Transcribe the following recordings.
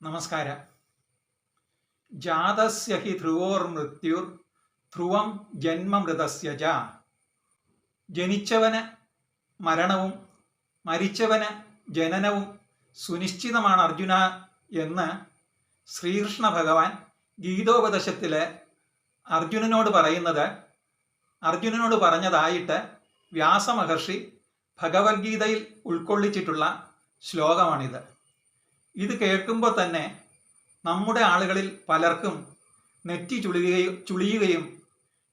നമസ്കാരം. ജാതസ്യ ഹി ധ്രുവോർ മൃത്യുർ ധ്രുവം ജന്മമൃതസ്യ ജ. ജനിച്ചവന് മരണവും മരിച്ചവന് ജനനവും സുനിശ്ചിതമാണ് അർജുന എന്ന് ശ്രീകൃഷ്ണ ഭഗവാൻ ഗീതോപദേശത്തിൽ അർജുനനോട് പറയുന്നത്. അർജുനനോട് പറഞ്ഞതായിട്ട് വ്യാസമഹർഷി ഭഗവത്ഗീതയിൽ ഉൾക്കൊള്ളിച്ചിട്ടുള്ള ശ്ലോകമാണിത്. ഇത് കേൾക്കുമ്പോൾ തന്നെ നമ്മുടെ ആളുകളിൽ പലർക്കും നെറ്റി ചുളിയുകയും ചുളിയുകയും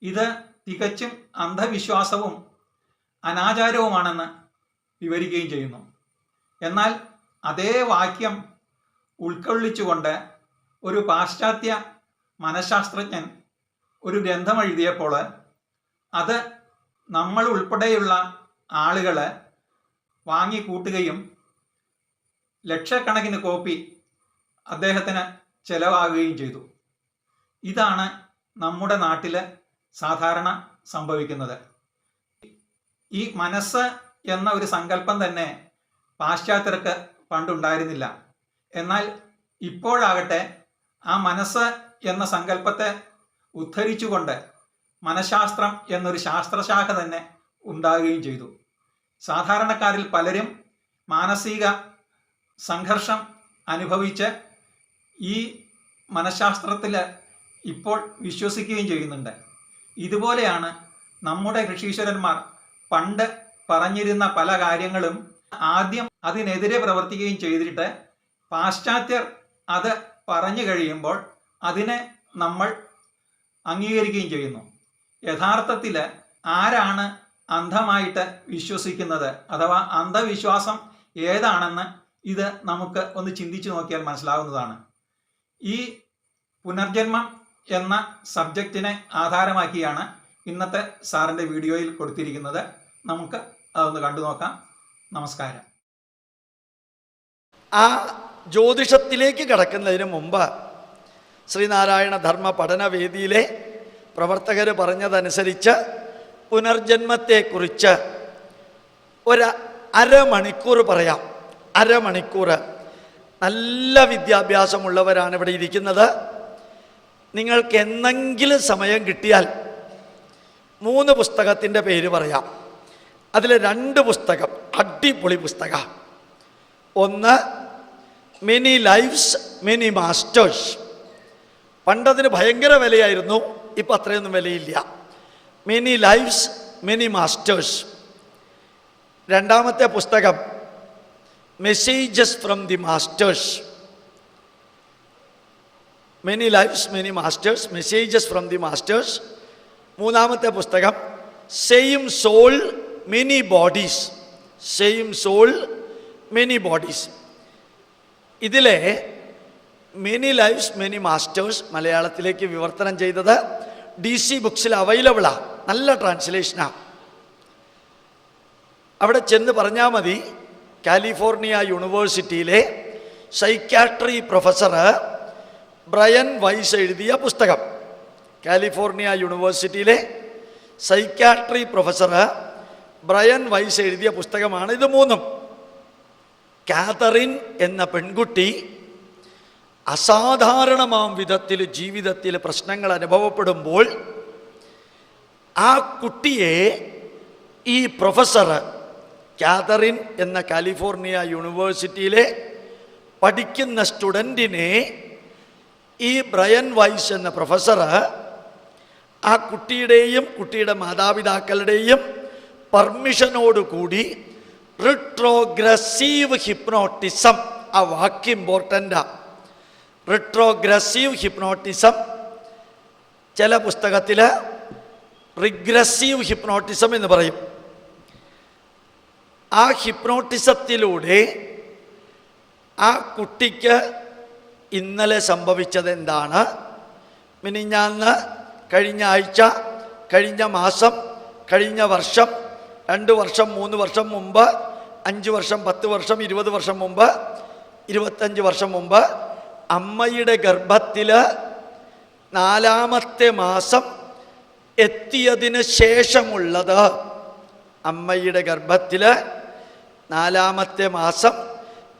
ഇത് തികച്ചും അന്ധവിശ്വാസവും അനാചാരവുമാണെന്ന് വിവരിക്കുകയും ചെയ്യുന്നു. എന്നാൽ അതേ വാക്യം ഉൾക്കൊള്ളിച്ചുകൊണ്ട് ഒരു പാശ്ചാത്യ മനഃശാസ്ത്രജ്ഞൻ ഒരു ഗ്രന്ഥം എഴുതിയപ്പോൾ അത് നമ്മൾ ഉൾപ്പെടെയുള്ള ആളുകൾ വാങ്ങിക്കൂട്ടുകയും ലക്ഷക്കണക്കിന് കോപ്പി അദ്ദേഹത്തിന് ചെലവാകുകയും ചെയ്തു. ഇതാണ് നമ്മുടെ നാട്ടിൽ സാധാരണ സംഭവിക്കുന്നത്. ഈ മനസ്സ് എന്ന ഒരു സങ്കല്പം തന്നെ പാശ്ചാത്യർക്ക് പണ്ടുണ്ടായിരുന്നില്ല. എന്നാൽ ഇപ്പോഴാകട്ടെ ആ മനസ്സ് എന്ന സങ്കല്പത്തെ ഉദ്ധരിച്ചുകൊണ്ട് മനഃശാസ്ത്രം എന്നൊരു ശാസ്ത്രശാഖ തന്നെ ഉണ്ടാകുകയും ചെയ്തു. സാധാരണക്കാരിൽ പലരും മാനസിക സംഘർഷം അനുഭവിച്ച് ഈ മനഃശാസ്ത്രത്തിൽ ഇപ്പോൾ വിശ്വസിക്കുകയും ചെയ്യുന്നുണ്ട്. ഇതുപോലെയാണ് നമ്മുടെ ഋഷീശ്വരന്മാർ പണ്ട് പറഞ്ഞിരുന്ന പല കാര്യങ്ങളും ആദ്യം അതിനെതിരെ പ്രവർത്തിക്കുകയും ചെയ്തിട്ട് പാശ്ചാത്യർ അത് പറഞ്ഞു കഴിയുമ്പോൾ അതിനെ നമ്മൾ അംഗീകരിക്കുകയും ചെയ്യുന്നു. യഥാർത്ഥത്തിൽ ആരാണ് അന്ധമായിട്ട് വിശ്വസിക്കുന്നത്? അഥവാ അന്ധവിശ്വാസം ഏതാണെന്ന് ഇത് നമുക്ക് ഒന്ന് ചിന്തിച്ചു നോക്കിയാൽ മനസ്സിലാവുന്നതാണ്. ഈ പുനർജന്മം എന്ന സബ്ജക്റ്റിനെ ആധാരമാക്കിയാണ് ഇന്നത്തെ സാറിന്റെ വീഡിയോയിൽ കൊടുത്തിരിക്കുന്നത്. നമുക്ക് അതൊന്ന് കണ്ടു നോക്കാം. നമസ്കാരം. ആ ജ്യോതിഷത്തിലേക്ക് കടക്കുന്നതിന് മുമ്പ് ശ്രീനാരായണ ധർമ്മ പഠനവേദിയിലെ പ്രവർത്തകർ പറഞ്ഞതനുസരിച്ച് പുനർജന്മത്തെക്കുറിച്ച് ഒരു അരമണിക്കൂർ പറയാം. അരമണിക്കൂർ നല്ല വിദ്യാഭ്യാസമുള്ളവരാണ് ഇവിടെ ഇരിക്കുന്നത്. നിങ്ങൾക്ക് എന്തെങ്കിലും സമയം കിട്ടിയാൽ മൂന്ന് പുസ്തകത്തിന്റെ പേര് പറയാം. അതിൽ രണ്ട് പുസ്തകം അടിപൊളി പുസ്തകം. ഒന്ന് മെനി ലൈഫ്സ് മെനി മാസ്റ്റേഴ്സ്. പണ്ടതിന് ഭയങ്കര വിലയായിരുന്നു ഇപ്പം അത്രയൊന്നും വിലയില്ല. Many lives many masters. രണ്ടാമത്തെ പുസ്തകം messages from the masters many lives many masters messages from the masters മൂന്നാമത്തെ പുസ്തകം same soul many bodies same soul many bodies ഇതിലെ മെനി ലൈഫ്സ് മെനി മാസ്റ്റേഴ്സ് മലയാളത്തിലേക്ക് വിവർത്തനം ചെയ്തത് ഡി സി ബുക്സിൽ അവൈലബിളാണ് നല്ല ട്രാൻസ്ലേഷനാണ് അവിടെ ചെന്ന് പറഞ്ഞാൽ മതി കാലിഫോർണിയ യൂണിവേഴ്സിറ്റിയിലെ സൈക്യാട്രി പ്രൊഫസർ ബ്രയൻ വൈസ് എഴുതിയ പുസ്തകം. കാലിഫോർണിയ യൂണിവേഴ്സിറ്റിയിലെ സൈക്യാട്രി പ്രൊഫസർ ബ്രയൻ വൈസ് എഴുതിയ പുസ്തകമാണ് ഇത് മൂന്നും. കാതറിൻ എന്ന പെൺകുട്ടി അസാധാരണമാം വിധത്തിൽ ജീവിതത്തിൽ പ്രശ്നങ്ങൾ അനുഭവപ്പെടുമ്പോൾ ആ കുട്ടിയെ ഈ പ്രൊഫസർ കാതറിൻ എന്ന കാലിഫോർണിയ യൂണിവേഴ്സിറ്റിയിലെ പഠിക്കുന്ന സ്റ്റുഡന്റിനെ ഈ ബ്രയൻ വൈസ് എന്ന പ്രൊഫസർ ആ കുട്ടിയുടെയും കുട്ടിയുടെ മാതാപിതാക്കളുടെയും പെർമിഷനോടുകൂടി റിട്രോഗ്രസീവ് ഹിപ്നോട്ടിസം ആ വാക്ക് ഇമ്പോർട്ടന്റാണ് റിട്രോഗ്രസീവ് ഹിപ്നോട്ടിസം ചില പുസ്തകത്തിൽ റിഗ്രസീവ് ഹിപ്നോട്ടിസം എന്ന് പറയും. ആ ഹിപ്നോട്ടിസത്തിലൂടെ ആ കുട്ടിക്ക് ഇന്നലെ സംഭവിച്ചത് എന്താണ് മിനിഞ്ഞാന്ന് കഴിഞ്ഞ ആഴ്ച കഴിഞ്ഞ മാസം കഴിഞ്ഞ വർഷം രണ്ട് വർഷം മൂന്ന് വർഷം മുമ്പ് അഞ്ച് വർഷം പത്ത് വർഷം ഇരുപത് വർഷം മുമ്പ് ഇരുപത്തഞ്ച് വർഷം മുമ്പ് അമ്മയുടെ ഗർഭത്തിൽ നാലാമത്തെ മാസം എത്തിയതിന് ശേഷമുള്ളത്. അമ്മയുടെ ഗർഭത്തിൽ നാലാമത്തെ മാസം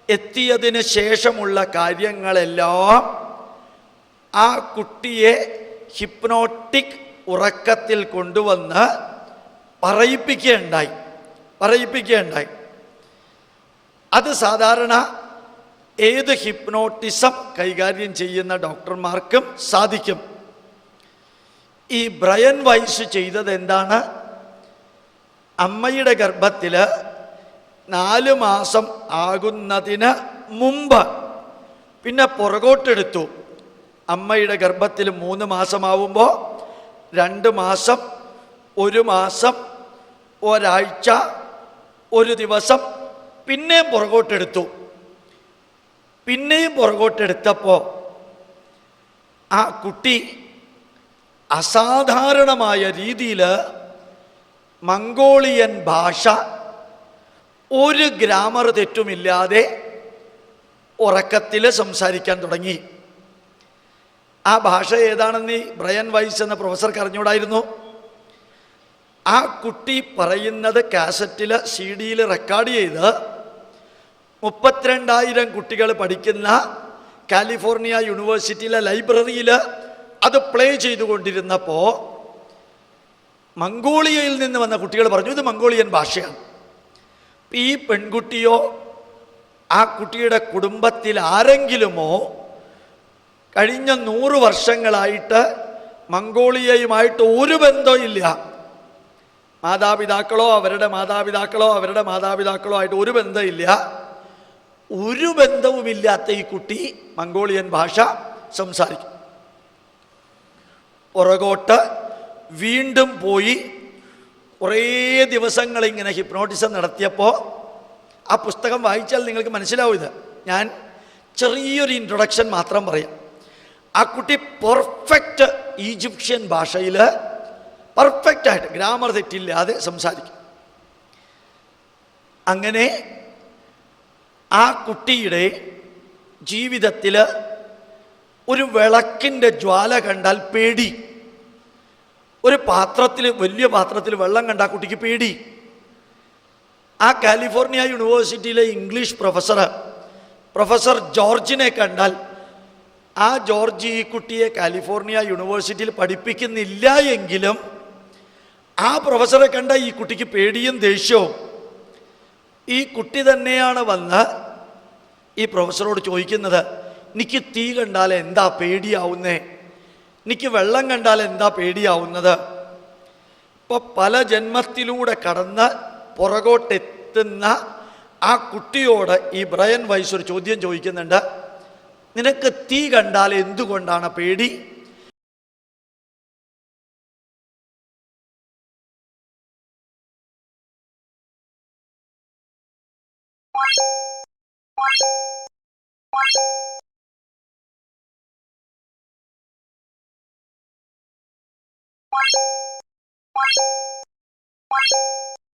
എത്തിയതിന് ശേഷമുള്ള കാര്യങ്ങളെല്ലാം ആ കുട്ടിയെ ഹിപ്നോട്ടിക് ഉറക്കത്തിൽ കൊണ്ടുവന്ന് പറയിപ്പിക്കുകയുണ്ടായി. പറയിപ്പിക്കുകയുണ്ടായി. അത് സാധാരണ ഏത് ഹിപ്നോട്ടിസം കൈകാര്യം ചെയ്യുന്ന ഡോക്ടർമാർക്കും സാധിക്കും. ഈ ബ്രയൻ വൈസ് ചെയ്തത് എന്താണ്? അമ്മയുടെ ഗർഭത്തിൽ നാല് മാസം ആകുന്നതിന് മുമ്പ് പിന്നെ പുറകോട്ടെടുത്തു. അമ്മയുടെ ഗർഭത്തിൽ മൂന്ന് മാസമാവുമ്പോൾ രണ്ട് മാസം ഒരു മാസം ഒരാഴ്ച ഒരു ദിവസം പിന്നെയും പുറകോട്ടെടുത്തു. പിന്നെയും പുറകോട്ടെടുത്തപ്പോൾ ആ കുട്ടി അസാധാരണമായ രീതിയിൽ മംഗോളിയൻ ഭാഷ ഒരു ഗ്രാമർ തെറ്റുമില്ലാതെ ഉറക്കത്തിൽ സംസാരിക്കാൻ തുടങ്ങി. ആ ഭാഷ ഏതാണെന്ന് ബ്രയൻ വൈസ് എന്ന പ്രൊഫസർക്ക് അറിഞ്ഞൂടായിരുന്നു ആ കുട്ടി പറയുന്നത് കാസറ്റിൽ സി ഡിയിൽ റെക്കോർഡ് ചെയ്ത് മുപ്പത്തിരണ്ടായിരം കുട്ടികൾ പഠിക്കുന്ന കാലിഫോർണിയ യൂണിവേഴ്സിറ്റിയിലെ ലൈബ്രറിയിൽ അത് പ്ലേ ചെയ്തുകൊണ്ടിരുന്നപ്പോൾ മംഗോളിയയിൽ നിന്ന് വന്ന കുട്ടികൾ പറഞ്ഞു ഇത് മംഗോളിയൻ ഭാഷയാണ്. ഈ പെൺകുട്ടിയോ ആ കുട്ടിയുടെ കുടുംബത്തിൽ ആരെങ്കിലുമോ കഴിഞ്ഞ നൂറ് വർഷങ്ങളായിട്ട് മംഗോളിയയുമായിട്ട് ഒരു ബന്ധമില്ല മാതാപിതാക്കളോ അവരുടെ മാതാപിതാക്കളോ അവരുടെ മാതാപിതാക്കളോ ആയിട്ട് ഒരു ബന്ധമില്ല ഒരു ബന്ധവുമില്ലാത്ത ഈ കുട്ടി മംഗോളിയൻ ഭാഷ സംസാരിക്കും. പുറകോട്ട് വീണ്ടും പോയി കുറേ ദിവസങ്ങൾ ഇങ്ങനെ ഹിപ്നോട്ടിസം നടത്തിയപ്പോൾ ആ പുസ്തകം വായിച്ചാൽ നിങ്ങൾക്ക് മനസ്സിലാവും ഇത്. ഞാൻ ചെറിയൊരു ഇൻട്രൊഡക്ഷൻ മാത്രം പറയാം. ആ കുട്ടി പെർഫെക്റ്റ് ഈജിപ്ഷ്യൻ ഭാഷയിൽ പെർഫെക്റ്റ് ആയിട്ട് ഗ്രാമർ തെറ്റില്ലാതെ സംസാരിക്കും. അങ്ങനെ ആ കുട്ടിയുടെ ജീവിതത്തിൽ ഒരു വിളക്കിന്റെ ജ്വാല കണ്ടാൽ പേടി. ഒരു പാത്രത്തിൽ വലിയ പാത്രത്തിൽ വെള്ളം കണ്ട ആ കുട്ടിക്ക് പേടി. ആ കാലിഫോർണിയ യൂണിവേഴ്സിറ്റിയിലെ ഇംഗ്ലീഷ് പ്രൊഫസർ പ്രൊഫസർ ജോർജിനെ കണ്ടാൽ ആ ജോർജ് ഈ കുട്ടിയെ കാലിഫോർണിയ യൂണിവേഴ്സിറ്റിയിൽ പഠിപ്പിക്കുന്നില്ല എങ്കിലും ആ പ്രൊഫസറെ കണ്ട ഈ കുട്ടിക്ക് പേടിയും ദേഷ്യവും. ഈ കുട്ടി തന്നെയാണ് വന്ന് ഈ പ്രൊഫസറോട് ചോദിക്കുന്നത് എനിക്ക് തീ കണ്ടാൽ എന്താ പേടിയാവുന്നേ? എനിക്ക് വെള്ളം കണ്ടാൽ എന്താ പേടിയാവുന്നത്? ഇപ്പൊ പല ജന്മത്തിലൂടെ കടന്ന് പുറകോട്ടെത്തുന്ന ആ കുട്ടിയോട് ഈ ബ്രയൻ വൈസ് ഒരു ചോദ്യം ചോദിക്കുന്നുണ്ട്. നിനക്ക് തീ കണ്ടാൽ എന്തുകൊണ്ടാണ് പേടി? Thank you.